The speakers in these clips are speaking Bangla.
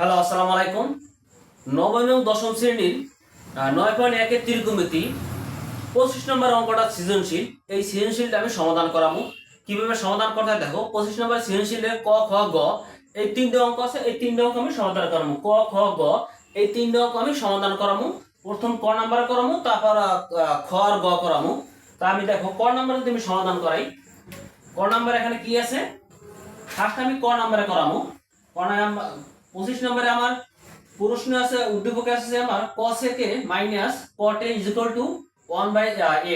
হ্যালো আসসালামু আলাইকুম। নবম এবং দশম শ্রেণির নয় পয়েন্ট একের ত্রিকমিতি পঁচিশ নম্বর অঙ্কটা সৃজনশীল। এই সৃজনশীলটা আমি সমাধান করাবো। কীভাবে সমাধান করতে দেখো, পঁচিশ নম্বর সৃজনশীলের ক, খ, গ, এই তিনটে অঙ্ক আছে, এই তিনটে অঙ্ক আমি সমাধান করাবো। ক, খ, গ, এই তিনটে অঙ্ক আমি সমাধান করাবো। প্রথম ক নাম্বার করাবো, তারপর খ আর গ করাবো। তা আমি দেখো, ক নাম্বার যদি আমি সমাধান করাই, ক নাম্বার এখানে কি আছে? ফার্স্ট আমি ক নাম্বারে করাবো। ক নাম্বার পঁচিশ নম্বরে আমার প্রশ্ন আছে, উদ্দীপকে আছে আমার cosec A minus cot A is equal to one by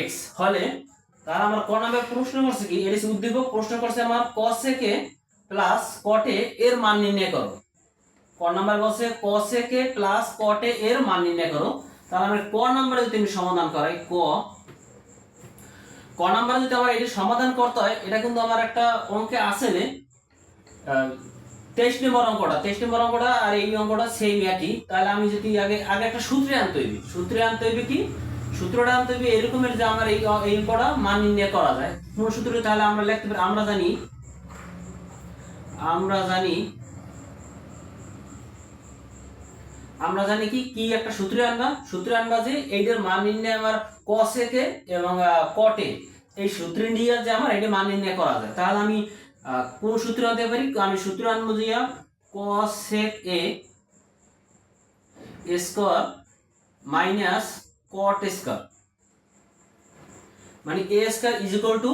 X হলে তার আমার ক নাম্বার প্রশ্ন করছে কি? এর উদ্দীপক প্রশ্ন করছে আমার কসেকে প্লাস কটে এর মান নির্ণয় করো। ক নাম্বার বলছে কসেকে প্লাস কটে এর মান নির্ণয় করো। তাহলে আমি ক নাম্বারে যদি আমি সমাধান করাই ক ক নাম্বার যদি আমার এটি সমাধান করতে হয়, এটা কিন্তু আমার একটা অঙ্কে আছে নে তেইশ নম্বর অঙ্কটা, তেইশ নম্বর অঙ্কটা আর এই অঙ্কটা সেম একই। তাহলে আমি যদি আগে আগে একটা সূত্রে আনতে হইবে। সূত্রে আনতে হইবে কি? সূত্রটা আনতে হইবে এরকমের যে আমার এই এই অঙ্কটা মান নির্ণয় করা যায়। কোন সূত্রে তাহলে আমরা লিখতে পারি, আমরা জানি আমরা জানি আমরা জানি কি কি একটা সূত্রে আনবা? সূত্রে আনবা যে এইটার মান নির্ণয় আমার কসেকে এবং কটে এই সূত্রে নিয়ে যে আমার এটা মান নির্ণয় করা যায়। তাহলে আমি কোন সূত্র আনতে পারি? আমি সূত্র আনব যে cosec A square minus cot square মানে A square is equal to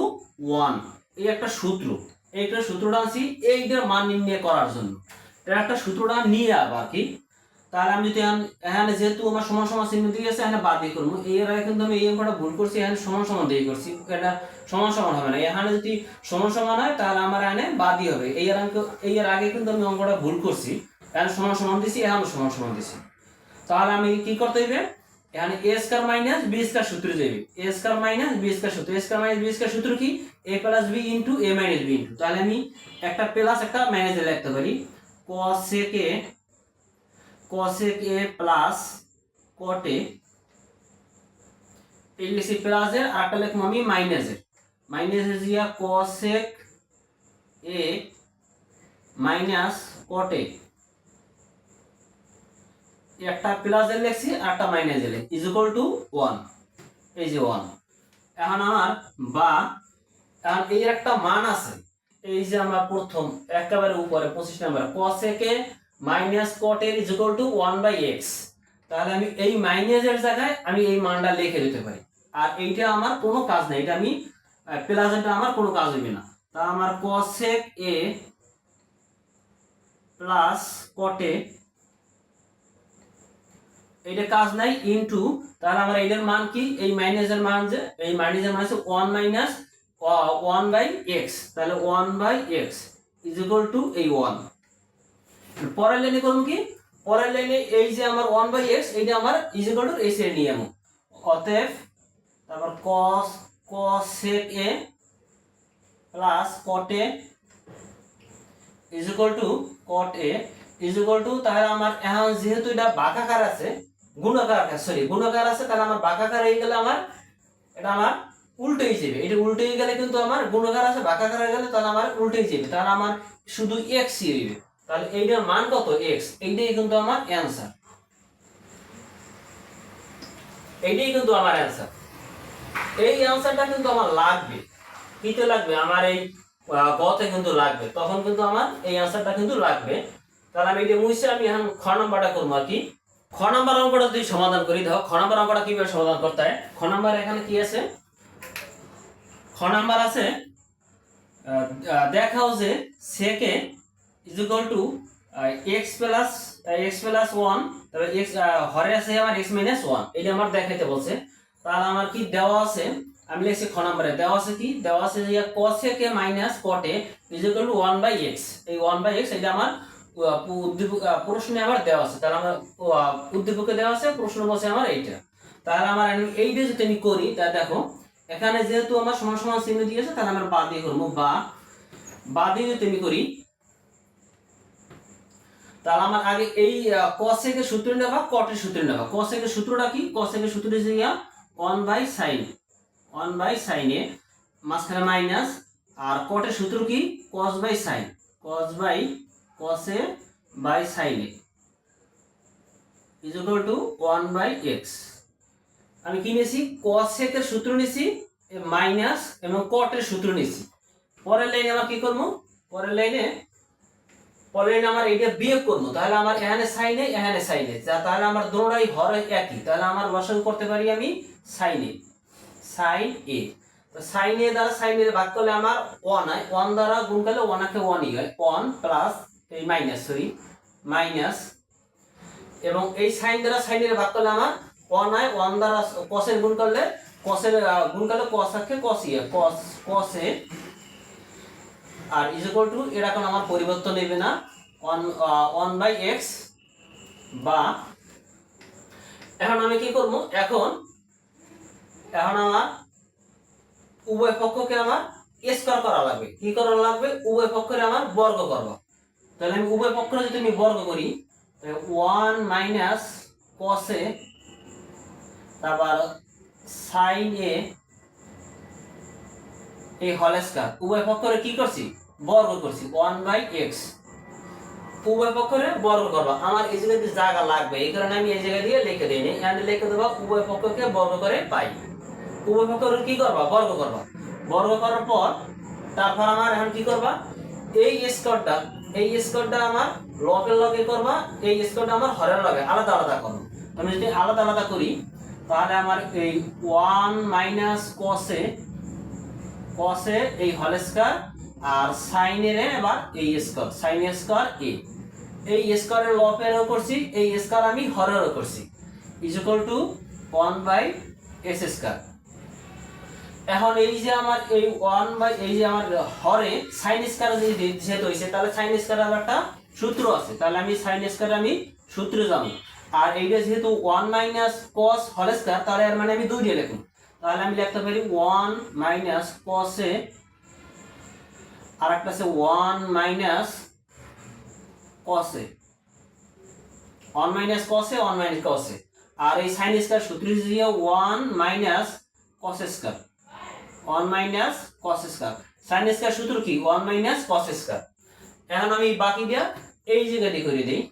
one এই একটা সূত্র। এই একটা সূত্রটা আনছি, এইটার মান নির্ণয় করার জন্য। এটা একটা সূত্রটা নিয়ে আবার কি? তাহলে আমি যদি এখানে যেহেতু আমার সমান সমান চিহ্ন দিয়ে গেছে এখানে বাদ দিয়ে করব। এর আগে কিন্তু আমি এই অঙ্কটা ভুল করছি, এখানে সমান সমান দিয়ে করছি। এটা সমান সমান হবে না। এখানে যদি সমান সমান হয়, তাহলে আমার এখানে বাদই হবে। এই আগে এই এর আগে কিন্তু আমি অঙ্কটা ভুল করছি। এখানে সমান সমান দিছি, এখানে সমান সমান দিছি। তাহলে আমি কি করতে হইবে? এখানে A square minus B square সূত্র যাবে A square minus B square সূত্র। A square minus B square সূত্র কি? A plus B into A minus B into তাহলে আমি একটা প্লাস একটা মাইনাস লিখতে পারি। cosec a cosec a plus cot a এই লিখছি প্লাসের আর একটা লিখব আমি মাইনাসের মাইনাসের দিয়া cosec a minus cot a একটা প্লাসের লিখছি আর একটা মাইনাসের ইজ ইকুয়াল টু ওয়ান এই যে ওয়ান এখন আমার বা, এখন এই একটা মান আছে। এই যে আমরা প্রথম, একেবারে উপরে, পঁচিশ number. Cosec A minus কটের is equal to one by X তাহলে আমি এই মাইনাসের জায়গায় আমি এই মানটা লিখে দিতে পারি। আর এইটা আমার কোনো কাজ নেই, এটা আমি প্লাসেরটা আমার কোনো কাজ হইবে না। তা আমার কসেক এ প্লাস কটে এটা কাজ নাই ইনটু তাহলে আমার এটার মান কি? এই মাইনাসের মান যে, এই মাইনাসের মান হচ্ছে one minus one by X তাহলে one by X is equal to এই ওয়ান পরের লাইনে করুন কি? পরের লাইনে এই যে আমার ওয়ান বাই এক্স এইটা আমার ইজ ইকুয়াল টু এই সাইড নিয়ে যাব অতএব তারপর cos cosec A plus cot A is equal to cot A is equal to তাহলে আমার এখন যেহেতু এটা বাঁকাকার আছে, গুণাকার সরি গুণাকার আছে, তাহলে আমার বাঁকাকার হয়ে গেলে আমার, এটা আমার উল্টো হয়ে যাবে। এটা উল্টো হয়ে গেলে কিন্তু আমার গুণাকার আছে, বাঁকাকার হয়ে গেলে তাহলে আমার উল্টো হয়ে যাবে। তাহলে আমার শুধু এক্স হইবে তাহলে এইটার মান কত? এক্স এইটাই কিন্তু আমার অ্যান্সার এইটাই কিন্তু আমার অ্যান্সার এই অ্যান্সারটা কিন্তু আমার লাগবে। কিতে লাগবে? আমার এই গতে কিন্তু লাগবে। তখন কিন্তু আমার এই অ্যান্সারটা কিন্তু লাগবে। তাহলে আমি এটা মুছে, আমি এখন খ নাম্বারটা করব আর কি। খ নাম্বার অঙ্কটা যদি সমাধান করি, দেখো, খ নাম্বার অঙ্কটা কীভাবে সমাধান করতে হয়? খ নাম্বার এখানে কি আছে? খ নাম্বার আছে দেখাও যে sec A is equal to X plus X plus one তবে এক্স হরে আছে আমার এক্স মাইনাস ওয়ান এটা আমার দেখাইতে বলছে। তাহলে আমার কি দেওয়া আছে? আমি লিখছি খ নম্বরে দেওয়া আছে কি? দেওয়া আছে যে cosec A minus cot A is equal to one by X এই ওয়ান বাই এক্স এটা আমার আহ, উদ্দীপক আহ, প্রশ্নে আমার দেওয়া আছে। তাহলে আমার আহ, উদ্দীপকে দেওয়া আছে প্রশ্ন বলছে আমার এইটা। তাহলে আমার আমি এইটা যদি আমি করি তা দেখো এখানে যেহেতু আমার সমান সমান চিহ্ন দিয়েছে তাহলে আমরা বা দিয়ে করব বা বা দিয়ে যদি আমি করি তাহলে আমার আগে এই কসেকের সূত্র নেবা কটের সূত্র নেবা। কসেকের সূত্রটা কি? কসেকের সূত্র হচ্ছে গিয়া one by sine one by sine A মাঝখানে মাইনাস আর কটের সূত্র কি? Cos by sine cos by cos A by sine A is equal to one by X আমি কি নিয়েছি কসেকের সূত্র নিয়েছি মাইনাস এবং কটের সূত্র নিয়েছি পরের লাইনে আমার কি করব? পরের লাইনে পরের আমার এটা বিয়োগ করব, তাহলে আমার এখানে সাইনে এখানে সাইনে তাহলে আমার দোনোটাই হর একই, তাহলে আমার লসাগু করতে পারি আমি সাইনে সাইন এ। তো সাইন এ দ্বারা সাইন ভাগ করলে আমার ওয়ান হয়। ওয়ান দ্বারা গুণ করলে ওয়ান আকে ওয়ানই হয়। ওয়ান প্লাস এই মাইনাস সরি মাইনাস এবং এই সাইন দ্বারা সাইন এর ভাগ করলে আমার ওয়ান হয়। ওয়ান দ্বারা কসের গুণ করলে কসের গুণ করলে কস আকে কস ইয়ে কস কসে আর ইজ ইকুয়াল টু এর এখন আমার পরিবর্তন নেবে না। ওয়ান ওয়ান বাই এক্স বা এখন আমি কি করব? এখন এখন আমার উভয় পক্ষকে আমার স্কোয়ার করা লাগবে। কি করা লাগবে? উভয় পক্ষের আমার বর্গ করব। তাহলে আমি উভয় পক্ষ যদি আমি বর্গ করি ওয়ান মাইনাস কসে তারপর সাইন এ এই হল স্কয়ার উভয় পক্ষরে কি করছি? বর্গ করছি ওয়ান বাই এক্স উভয় পক্ষরে বর্গ করবা। আমার এই জায়গায় জায়গা লাগবে, এই কারণে আমি এই জায়গা দিয়ে লিখে দিই নি এখানে লিখে দেবো, উভয় পক্ষকে বর্গ করে পাই। উভয় পক্ষরে কি করবা? বর্গ করবা। বর্গ করার পর, তারপর আমার এখন কি করবা? এই স্কোরটা এই স্কোরটা আমার লকের লগে করবা, এই স্কোরটা আমার হরের লগে। আলাদা আলাদা করব আমি যদি আলাদা আলাদা করি, তাহলে আমার এই ওয়ান মাইনাস কসে কসে এই হল স্কয়ার আর সাইনের এবার এই স্কয়ার সাইন স্কয়ার এ এই স্কয়ারের লপেরও করছি, এই স্কয়ার আমি হরেরও করছি। Is equal to one by S square এখন এই যে আমার এই ওয়ান বাই এই যে আমার হরে সাইন স্কয়ার যদি যেহেতু হয়েছে তাহলে সাইন স্কয়ার একটা সূত্র আছে। তাহলে আমি সাইন স্কয়ার আমি সূত্রে যাব আর এইটা যেহেতু ওয়ান মাইনাস কস হল স্কয়ার তাহলে এর মানে আমি দুই দিয়ে লিখুন। তাহলে আমি লিখতে পারি ওয়ান মাইনাস কসে আর একটা আছে one minus cos A one minus cos A one minus cos A আর এই সাইন স্কয়ার সূত্র দিয়ে one minus cos square one minus cos square sine square সূত্র কি? ওয়ান মাইনাস কস স্কয়ার এখন আমি বাকি দিয়া এই জায়গাটি করে দিই।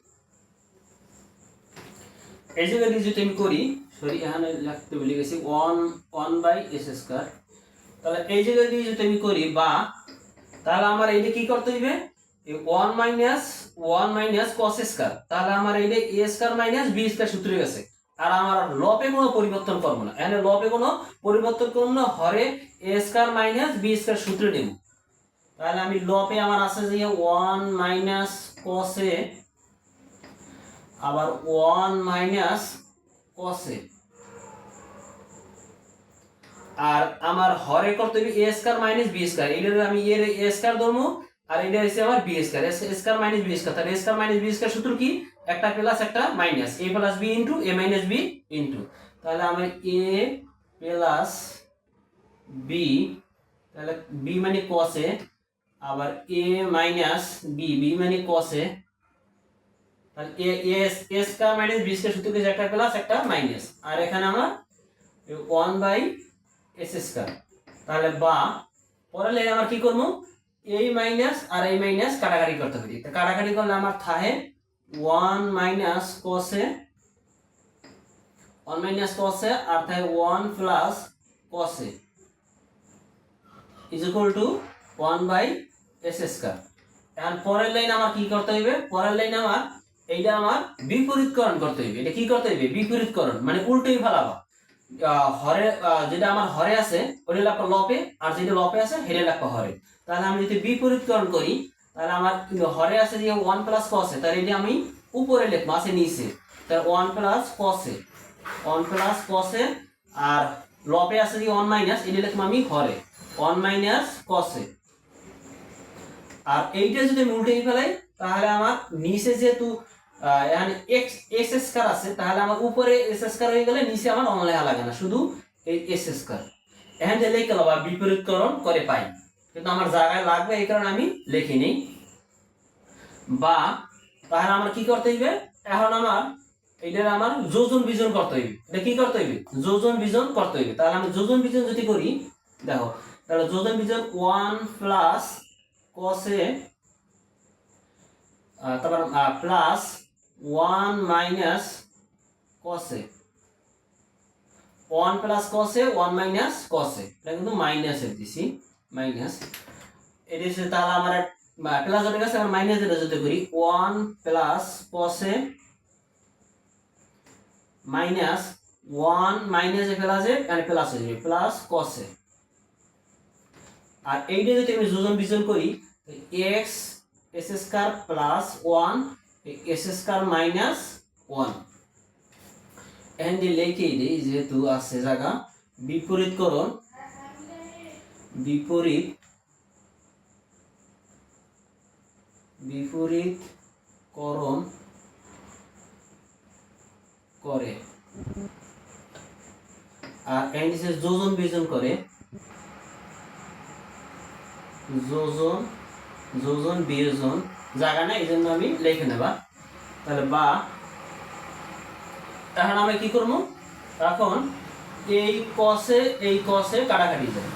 এই জায়গাটি যদি আমি করি সরি এখানে লিখতে ভুলে গেছি, one one by S square তাহলে এই জায়গায় দিয়ে যদি আমি করি বা তাহলে আমার এইটা কি করতে হবে one minus one minus cos square তাহলে আমার এইটা A square minus B square সূত্রে গেছে। আর আমার লপে কোনো পরিবর্তন করব না। এখানে লপে কোনো পরিবর্তন করব না, হরে A square minus B square সূত্রে নেব। তাহলে আমি লপে আমার আছে যে ওয়ান মাইনাস কসে আবার ওয়ান মাইনাস কসে আর আমার হরে করতে হবে A square minus B square এটার আমি এর এ স্কয়ার ধরবো, আর এটা হচ্ছে আমার B square A square minus B square তাহলে A square minus B square সূত্র কি? একটা প্লাস একটা minus A plus B into A minus B into তাহলে আমার এ প্লাস বি তাহলে বি মানে কসে আবার এ মাইনাস বি বি মানে কসে তাহলে A S A square minus B square সূত্র কি? একটা প্লাস একটা মাইনাস আর এখানে আমার ওয়ান বাই এস স্কয়ার। তাহলে বা পরে লেগে আমার কি করব? এই মাইনাস আর এই মাইনাস কাটাকাটি করতে হবে। তো কাটাকাটি করলে আমার থাহে one minus cos A one minus cos A আর থাকে one plus cos A is equal to one by S square এখন পরের লাইন আমার কি করতে হইবে? পরের লাইন আমার, এইটা আমার বিপরীতকরণ করতে হইবে। এটা কি করতে হইবে? বিপরীতকরণ মানে উল্টোই ফেলাবা। হরে যেটা আমার হরে আছে, ওটা লাগবে লপে, আর যেটা লপে আছে হেরে লাগবে হরে। তাহলে আমি যদি বিপরীতকরণ করি, তাহলে আমার হরে আছে যে ওয়ান প্লাস কসে তাহলে এটা আমি উপরে লিখব, আছে নিচে। তাহলে ওয়ান প্লাস কসে ওয়ান প্লাস কসে আর লপে আছে যে ওয়ান মাইনাস এটা লিখব আমি হরে ওয়ান মাইনাস কসে আর এইটা যদি আমি উল্টে ফেলাই তাহলে আমার নিচে যেহেতু এখানে এক্স এস স্কয়ার আছে, তাহলে আমার উপরে এস স্কয়ার হয়ে গেলে নিচে আমার অন লেখা লাগে না, শুধু এই এস স্কয়ার এখানে যে লিখে বা বিপরীতকরণ করে পাই। কিন্তু আমার জায়গায় লাগবে, এই কারণে আমি লিখি নেই। বা, তাহলে আমার কি করতে হইবে? এখন আমার এইটার আমার যোজন বিজন করতে হইবে। এটা কি করতে হইবে? যোজন বিজন করতে হইবে। তাহলে আমি যোজন বিজন যদি করি, দেখো, তাহলে যোজন বিজন ওয়ান প্লাস কসে তারপর plus one minus cos A. One plus cos A, one minus cos A. এটা কিন্তু মাইনাসের দিছি, মাইনাস। এটা হচ্ছে তাহলে আমার প্লাস যেটা আছে আমার মাইনাস যেটা যদি করি, one plus cos A minus one মাইনাসে প্লাসে মানে প্লাস হয়ে যাবে প্লাস কসে। আর এইটা যদি আমি যোজন বিজন করি X S square plus one S square minus one and লিখে দিই, যেহেতু আছে জায়গা, বিপরীতকরণ, বিপরীত, বিপরীতকরণ করে। আর এন্ড যোজন বিজন করে। যোজন যোজন বিয়োজন জায়গা না এই জন্য আমি লিখে নেবা। তাহলে বা, এখন আমি কি করব? এখন এই কসে এই কসে কাটাকাটি যায়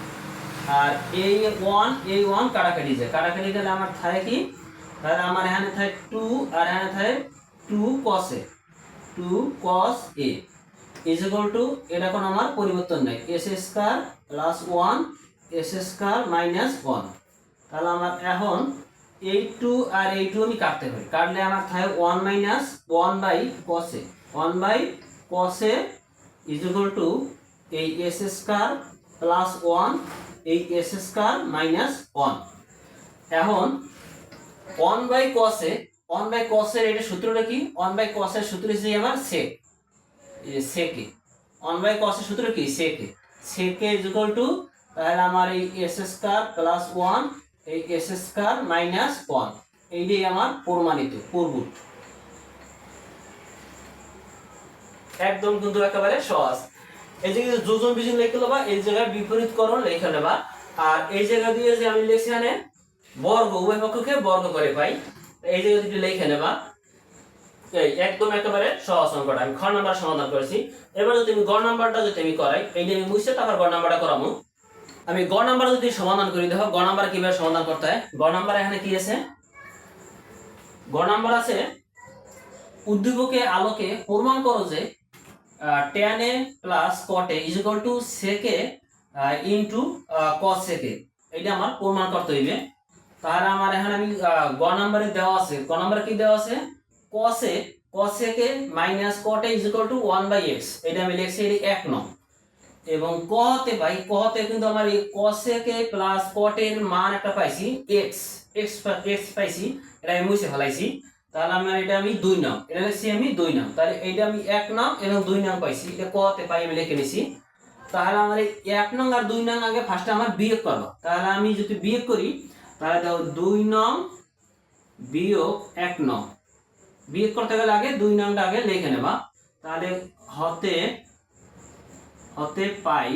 আর এই ওয়ান এই ওয়ান কাটাকাটি যায় কাটাকাটি গেলে আমার থাকে কি? তাহলে আমার এখানে থাকে টু আর এখানে থাকে two cos A two cos A. Is equal to এটা এখন আমার পরিবর্তন নেই। S square plus one S square minus one তাহলে আমার এখন এই টু আর এই টু আমি কাটতে পারি। কাটলে আমার থাকে one minus one by cos A one by cos A is equal to এই এস স্কয়ার প্লাস ওয়ান এই এস স্কয়ার মাইনাস ওয়ান এখন one by cos A one by কসের এটা সূত্রটা কি? ওয়ান বাই কসের সূত্র হচ্ছে আমার সেক সেকে ওয়ান বাই কসের সূত্র কি? সেকে সেকে ইজ ইকুয়াল টু তাহলে আমার এই এস স্কয়ার প্লাস ওয়ান এই এস স্কয়ার মাইনাস ওয়ান এইটাই আমার প্রমাণিত পূর্বুট একদম কিন্তু একেবারে সহজ। এই যে যোজন বিজন লিখে নেবা এই জায়গায় বিপরীতকরণ লিখে নেবা। আর এই জায়গা দিয়ে যে আমি লিখছি এখানে বর্গ, উভয় পক্ষকে বর্গ করে পাই। এই জায়গা দুটি লিখে নেবা। এই একদম একেবারে সহজ অঙ্কটা। আমি খ নাম্বার সমাধান করেছি। এবার যদি আমি গ নাম্বারটা যদি আমি করাই, এই যে আমি মুছতে তারপর গ নাম্বারটা করাবো। আমি গ নাম্বার যদি সমাধান করি, দেখো গ নাম্বার কীভাবে সমাধান করতে হয়? গ নাম্বার এখানে কি আছে? গ নাম্বার আছে, উদ্দীপকে আলোকে প্রমাণ করো যে tan A plus cot A is equal to sec A into cosec A এটা আমার প্রমাণ করতে হইবে। তাহলে আমার এখানে আমি গ নাম্বারে দেওয়া আছে। গ নাম্বারে কি দেওয়া আছে? Cos A cosec A minus cot A is equal to one by X এটা আমি লিখছি এটি এক নং। এবং ক কতে পাই ক কতে কিন্তু আমার এই কসেকে প্লাস কটের মান একটা পাইছি এক্স এক্স এক্স পাইছি, এটা আমি মুছে ফেলাইছি। তাহলে আমার এটা আমি দুই নাম এটা লিখছি আমি দুই নাম তাহলে এইটা আমি এক নাম এবং দুই নাম পাইছি, এটা কতে পাই আমি লিখে নিছি। তাহলে আমার এই এক নং আর দুই নং আগে ফার্স্টে আমার বিয়োগ করব। তাহলে আমি যদি বিয়োগ করি, তাহলে দেখো দুই নং বিয়োগ এক নং। বিয়োগ করতে গেলে আগে দুই নংটা আগে লিখে নেবা। তাহলে হতে হতে পাই।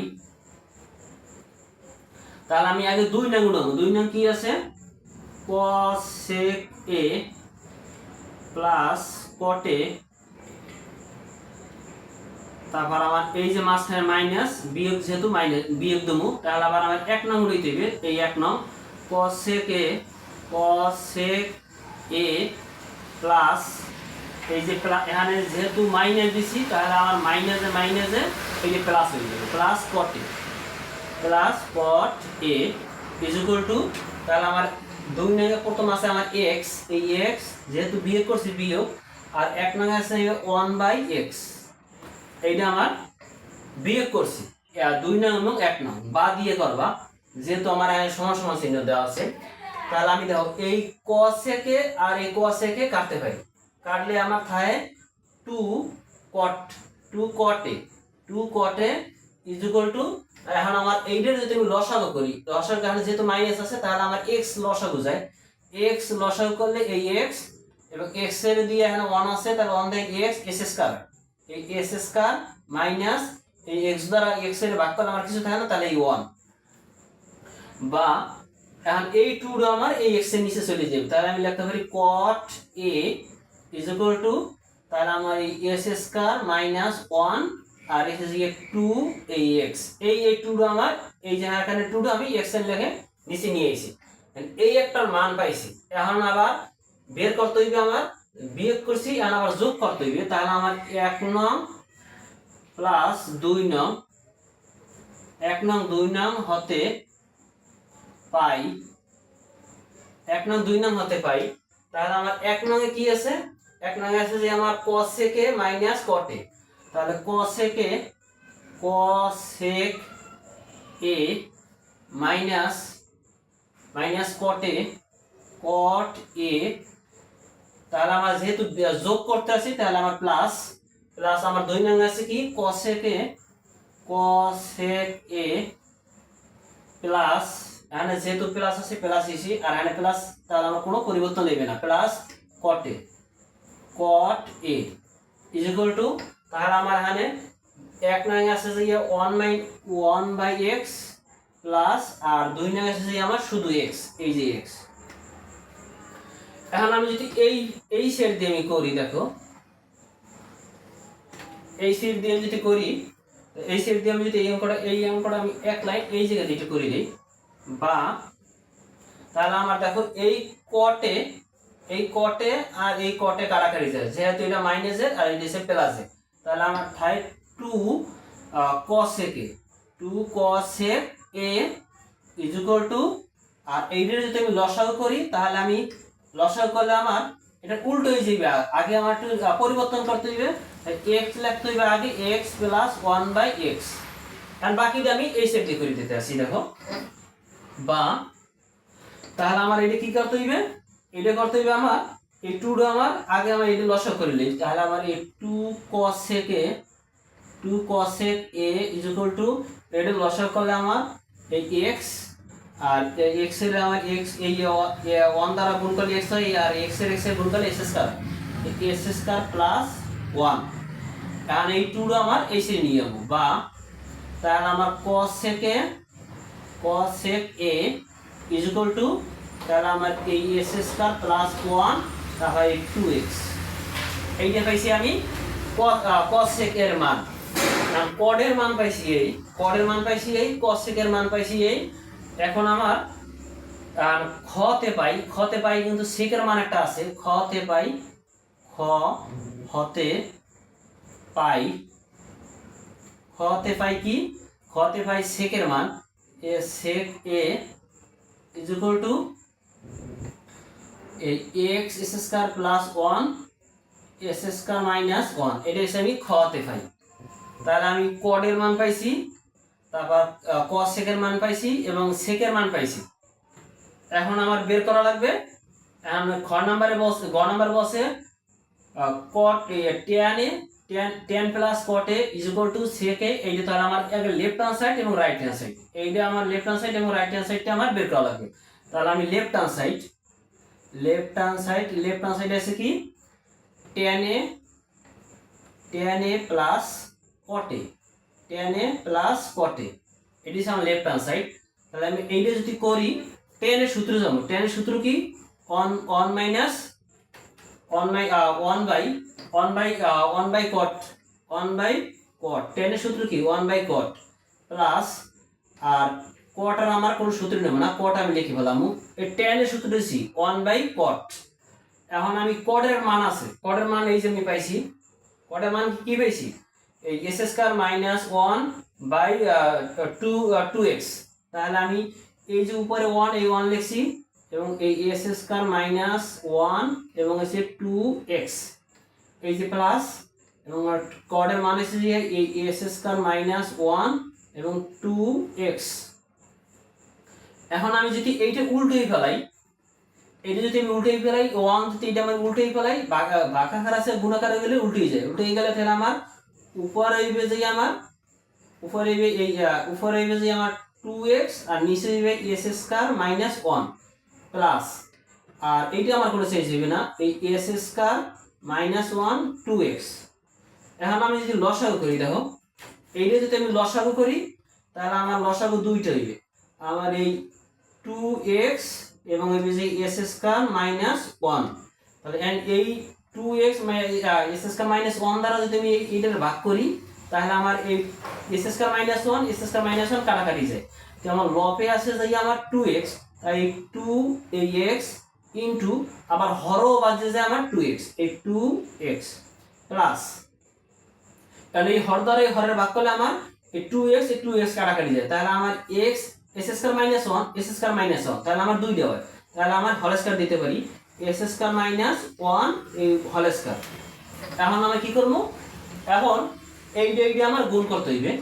তাহলে আমি আগে দুই নং উঠাবো। দুই নং কি আছে? cosec এ প্লাস কটে তারপর আমার এই যে মাঝখানে মাইনাস বিয়োগ যেহেতু মাইনাস বিয়োগ দেবো, তাহলে আবার আমার এক নং উঠাইতে হবে, এই এক নং। cosec A cosec A plus এই যে এখানে যেহেতু মাইনাস দিছি, তাহলে আমার মাইনাসে মাইনাসে এই যে প্লাস হয়ে যাবে। Plus cot A plus cot A is equal to তাহলে আমার দুই নঙ্গে প্রথম আছে আমার এক্স এই এক্স যেহেতু বিয়োগ করছি বিয়োগ, আর এক নঙ্গে আছে ওয়ান বাই এক্স এইটা আমার বিয়োগ করছি। দুই নং এবং এক নং বা দিয়ে করবা যেহেতু আমার সমান সমান চিহ্ন দেওয়া আছে, তাহলে আমি দেখো এই কসেকে আর এই কসেকে কাটতে পারি। কাটলে আমার থাকে two cot two cot A two cot A is equal to এখন আমার এইটার যদি আমি লসাগু করি, লসাগু এখানে যেহেতু মাইনাস আছে, তাহলে আমার এক্স লসাগু যায়। এক্স লসাগু করলে এই এক্স এবং এক্সের দিয়ে এখানে ওয়ান আছে, তাহলে ওয়ান দেয় এক্স এস স্কয়ার এই এস স্কয়ার মাইনাস এই এক্স দ্বারা এক্সের ভাগ করলে আমার কিছু থাকে না, তাহলে এই ওয়ান বা এখন এই টুটা আমার এই এক্সের নিচে চলে যাবে। তাহলে আমি লিখতে পারি cot A is equal to তাহলে আমার এই এস স্কয়ার মাইনাস ওয়ান আর এস যে টু এই এক্স এই এই টুটা আমার, এই যে এখানে টুটা আমি এক্সের লেখে নিচে নিয়ে এসেছি এই একটার মান পাইছি। এখন আবার বের করতে হইবে আমার, বিয়োগ করছি, এখন আবার যোগ করতে হইবে। তাহলে আমার এক নং প্লাস দুই নং, এক নং দুই নং হতে পাই, এক নং দুই নং হতে পাই। তাহলে আমার এক নঙে কি আছে? এক নঙে আছে যে আমার কসেকে মাইনাস কটে তাহলে কসেকে cosec A minus minus cot কট এ তাহলে আমার যেহেতু যোগ করতে আছি, তাহলে আমার প্লাস প্লাস আমার দুই নং আছে কি? কসেকে কসেক এ প্লাস এখানে যেহেতু প্লাস আছে প্লাস এসি, আর এখানে প্লাস তাহলে আমার কোনো পরিবর্তন নেবে না। Plus cot A. Cot A is equal to তাহলে আমার এখানে এক নং আছে যে one by one by X plus আর দুই নং আছে যে আমার শুধু এক্স এই যে এক্স এখন আমি যদি এই এই সেট দিয়ে আমি করি, দেখো। এই সেট দিয়ে আমি যদি করি, এই সেট দিয়ে আমি যদি এই অঙ্কটা এই অঙ্কটা আমি এক লাইন এই জায়গায় যেটা করে দিই, বা তাহলে আমার দেখো এই কটে এই কটে আর এই কটে কারাকারি যায়। যেহেতু এটা মাইনাসের আর এটা হচ্ছে প্লাসের তাহলে আমার থাই two cosec A two cosec A is two আর এইটার যদি আমি লসাগু করি, তাহলে আমি লসাগু করলে আমার এটা উল্টো হয়ে যাবে আগে আমার একটু পরিবর্তন করতে হবে এক্স লিখতে হবে আগে X plus one by X আর বাকিটা আমি এই সেট করে দিতে আসি, দেখো। বা, তাহলে আমার এটা কি করতে হইবে? এটা করতে হইবে আমার এই টুটা আমার, আগে আমার এটা লসক করে নিই। তাহলে আমার এই two cosec A two cosec A is equal to এটা লসক করলে আমার এই এক্স আর এক্সের আমার এক্স এই ওয়ান দ্বারা গুণ করলে এক্স হয়, আর এক্সের এক্সের গুণ করলে S square S square plus one কারণ এই টুটা আমার এসে নিয়ে যাব, বা তাহলে আমার কসেকে cosec a is equal to তাহলে আমার এই এস স্কয়ার প্লাস ওয়ান তাহলে টু এক্স এইটা পাইছি আমি এর মান। কডের মান পাইছি এই কডের মান পাইছি এই এর মান পাইছি এই। এখন আমার, আর খতে পাই খতে পাই কিন্তু সেকের মান একটা আছে। খতে পাই, খ হতে পাই। খতে পাই কি? খতে পাই সেকের মান। এ sec a is equal to এই x s square plus one s square minus one এটা এসে আমি খতে পাই। তাহলে আমি কডের মান পাইছি, তারপর sec এর মান পাইছি এবং এর মান পাইছি। এখন আমার বের করা লাগবে খ নাম্বারে বসে, গ নাম্বার বসে cot tan a tan tan plus cot a is equal to sec এইটা তাহলে আমার লেফট হ্যান্ড সাইড এবং রাইট হ্যান্ড সাইড এইটা আমার লেফট হ্যান্ড সাইড এবং রাইট হ্যান্ড সাইডটা আমার বের করা লাগবে। তাহলে আমি left hand side left hand side left hand side আছে কি? Tan a tan a plus cot tan a plus cot এটি আমার লেফট হ্যান্ড সাইড তাহলে আমি এইটা যদি করি টেন এর সূত্র যাব টেন এর সূত্র কি? On on minus one by one by one by one by cot one by cot টেনের সূত্র কি? ওয়ান বাই কট প্লাস আর কট আর আমার কোনো সূত্র নেব? না কট আমি লিখে ফেলাম। এই টেনের সূত্র দিচ্ছি ওয়ান বাই কট এখন আমি কটের মান আছে। কটের মান এই যে আমি পাইছি। কটের মান কি পাইছি? এই s square minus one by two two x তাহলে আমি এই যে উপরে ওয়ান এই ওয়ান লিখছি, এবং এই এস স্কয়ার মাইনাস ওয়ান এবং এসে টু এক্স এই যে প্লাস এবং কডের মান এসে এই এস স্কয়ার মাইনাস ওয়ান এবং টু এক্স এখন আমি যদি এইটা উল্টোই ফেলাই এটা যদি আমি উল্টোই ফেলাই ওয়ান যদি এটা আমি উল্টোই ফেলাই বাঁকাকার আছে গুণাকার হয়ে গেলে উল্টোই যায়। উল্টোই গেলে তাহলে আমার উপর হইবে যে আমার, উপরে হইবে এই উপরে হইবে যে আমার টু এক্স আর নিচে হইবে s square minus one plus আর এইটা আমার কোনো চেঞ্জ হবে না, এই s square minus one two x এখন আমি যদি লসাগু করি, দেখো, এইটা যদি আমি লসাগু করি, তাহলে আমার লসাগু দুইটা হইবে। আমার এই টু এক্স এবং এই যে এস স্কয়ার মাইনাস ওয়ান তাহলে and এই two x s square minus one দ্বারা যদি আমি এই- এইটার ভাগ করি, তাহলে আমার এই s square minus one s square minus one যায়। তো আমার লপে আছে যে আমার টু এক্স তাই টু এই এক্স ইন্টু আবার হরও বাজে যে আমার টু এক্স এই টু এক্স প্লাস কারণ এই হর দ্বারা এই হরের ভাগ করলে আমার এই টু এক্স এই টু এক্স কাটাকাটি যায়। তাহলে আমার x s square minus one s square minus one তাহলে আমার দুই দেওয়া তাহলে আমার হল স্কোয়ার দিতে পারি। এস স্কোয়ার মাইনাস ওয়ান এই হল স্কোয়ার এখন আমরা কি করব? এখন এইটা এইটা আমার গুণ করতে হইবে।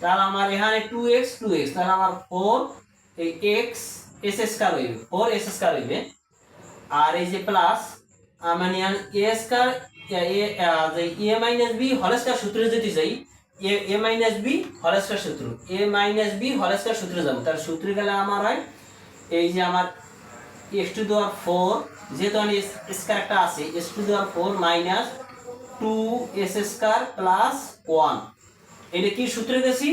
তাহলে আমার এখানে টু এক্স টু এক্স তাহলে আমার ফোর এই এক্স এস স্কোয়ার হইবে। ফোর এস স্কোয়ার হইবে। আর এই যে প্লাস মানে a square a minus b হল স্কোয়ার সূত্রে যদি যাই এ এ মাইনাস বি হল স্কোয়ার সূত্র। এ মাইনাস বি হল স্কোয়ার সূত্রে যাব। তার সূত্রে গেলে আমার হয়, এই যে আমার এক্স টু দেওয়ার ফোর যেহেতু আমি স্কোয়ার একটা আছে এক্স টু দেওয়ার four minus two s square plus one এটা কি সূত্রে গেছি?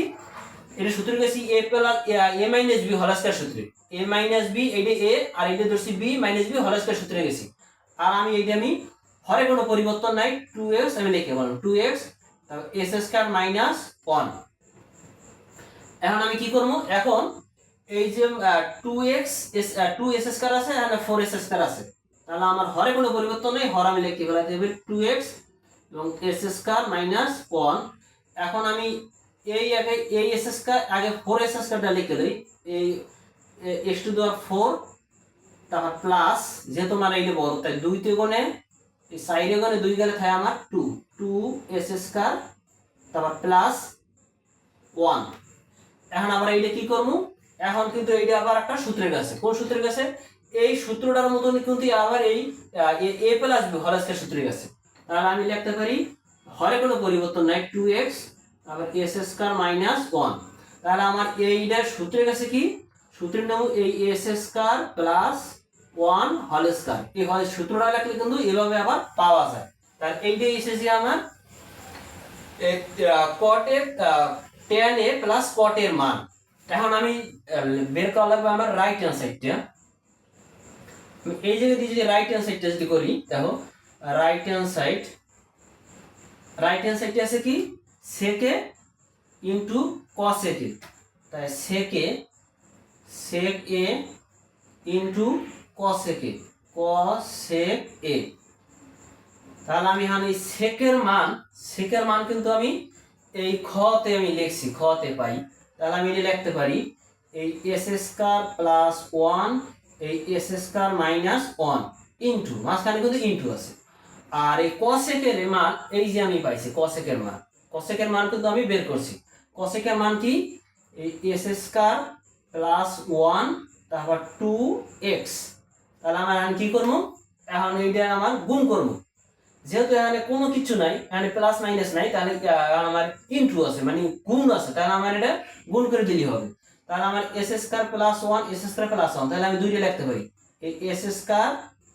এটা সূত্রে গেছি a plus a minus b হল স্কোয়ার সূত্রে। এ মাইনাস বি এইটা এ আর এটা ধরছি বি মাইনাস বি হল স্কোয়ার সূত্রে গেছি। আর আমি এইটা আমি, হরে কোনো পরিবর্তন নাই টু এক্স আমি লিখে বললাম two x s square minus one এখন আমি কি করব? এখন এই যে two x two s square আছে, এখানে ফোর এস স্কোয়ার আছে। তাহলে আমার হরে কোনো পরিবর্তন নেই, হর আমি লিখতে বলা দেবে টু এক্স এবং এস স্কোয়ার মাইনাস ওয়ান এখন আমি এই আগে, এই এস স্কোয়ার আগে ফোর এস স্কোয়ারটা লিখে দিই। এই এক্স টু দেওয়ার ফোর তারপর প্লাস যেহেতু মানে এই বড়, তাই দুই তেগুণে এই সাইডে গনে দুই গেলে থাকে আমার টু টু এস স্কোয়ার তারপর প্লাস ওয়ান এখন আমরা এইটা কি করব? এখন কিন্তু এইটা আবার একটা সূত্রের কাছে। কোন সূত্রের কাছে? এই সূত্রটার মতন কিন্তু আবার এই এ প্লাস বি হরাসকের সূত্রের কাছে। তাহলে আমি লিখতে পারি হরে কোনো পরিবর্তন নাই টু এক্স আবার এস স্কোয়ার মাইনাস ওয়ান তাহলে আমার এইটার সূত্রের কাছে কি? সূত্রের নাম এই এস স্কোয়ার প্লাস ওয়ান হল স্কোয়ার। এই হল সূত্রটা লিখলে কিন্তু এভাবে আবার পাওয়া যায়। তাহলে এইটাই এসেছে আমার কটের টেন এ প্লাস কটের মান। এখন আমি বের করা লাগবে আমার রাইট হ্যান্ড সাইডটা এই জায়গায় যদি রাইট হ্যান্ড সাইডটা যদি করি, দেখো right hand side right hand সাইডে আছে কি? সেকে ইন্টু কসেকে তাই সেকে sec A into কসেকে cosec A তাহলে আমি এখানে সেকের মান সেকের মান কিন্তু আমি এই খতে আমি লিখছি, খতে পাই। তাহলে আমি এটা লিখতে পারি, এই এস স্কোয়ার প্লাস ওয়ান এই s square minus one into মাঝখানে কিন্তু ইন্টু আছে। আর এই কসেকের মান, এই যে আমি পাইছি কসেকের মান কসেকের মান কিন্তু আমি বের করছি। কসেকের মান কি? এই এস স্কোয়ার প্লাস ওয়ান তারপর টু এক্স তাহলে আমার এখন কি করব? এখন এইটা আমার গুণ করব। যেহেতু এখানে কোনো কিছু নাই, এখানে প্লাস মাইনাস নাই, তাহলে আমার ইনটু আছে মানে গুণ আছে। তাহলে আমার এটা গুণ করে দিলেই হবে। তাহলে আমার s square plus one s square plus one তাহলে আমি দুইটা লিখতে পারি। এই এস স্কোয়ার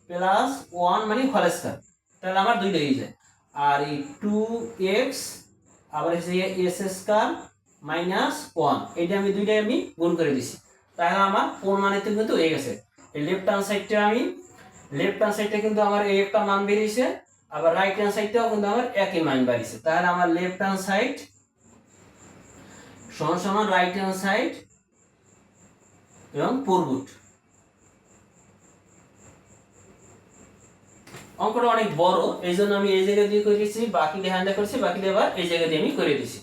প্লাস ওয়ান মানে হল স্কোয়ার তাহলে আমার দুইটা হয়ে যায়। আর এই টু এক্স আবার এসে এস স্কোয়ার মাইনাস ওয়ান এইটা আমি দুইটাই আমি গুণ করে দিছি। তাহলে আমার মানেতে কিন্তু হয়ে গেছে। লেফট হ্যান্ড সাইডটা আমি লেফট হ্যান্ড সাইডটা কিন্তু আমার এই একটা মান বেরিয়েছে, আবার রাইট হ্যান্ড সাইডটাও কিন্তু আমার একই মান বাড়িছে তাহলে আমার লেফট হ্যান্ড সাইড সমান সমান রাইট হ্যান্ড সাইড এবং পূর্বুট অঙ্কটা অনেক বড় এই জন্য আমি এই জায়গা দিয়ে করে দিচ্ছি বাকি হ্যান্ডা করছি বাকি এবার এই জায়গা দিয়ে আমি করে দিচ্ছি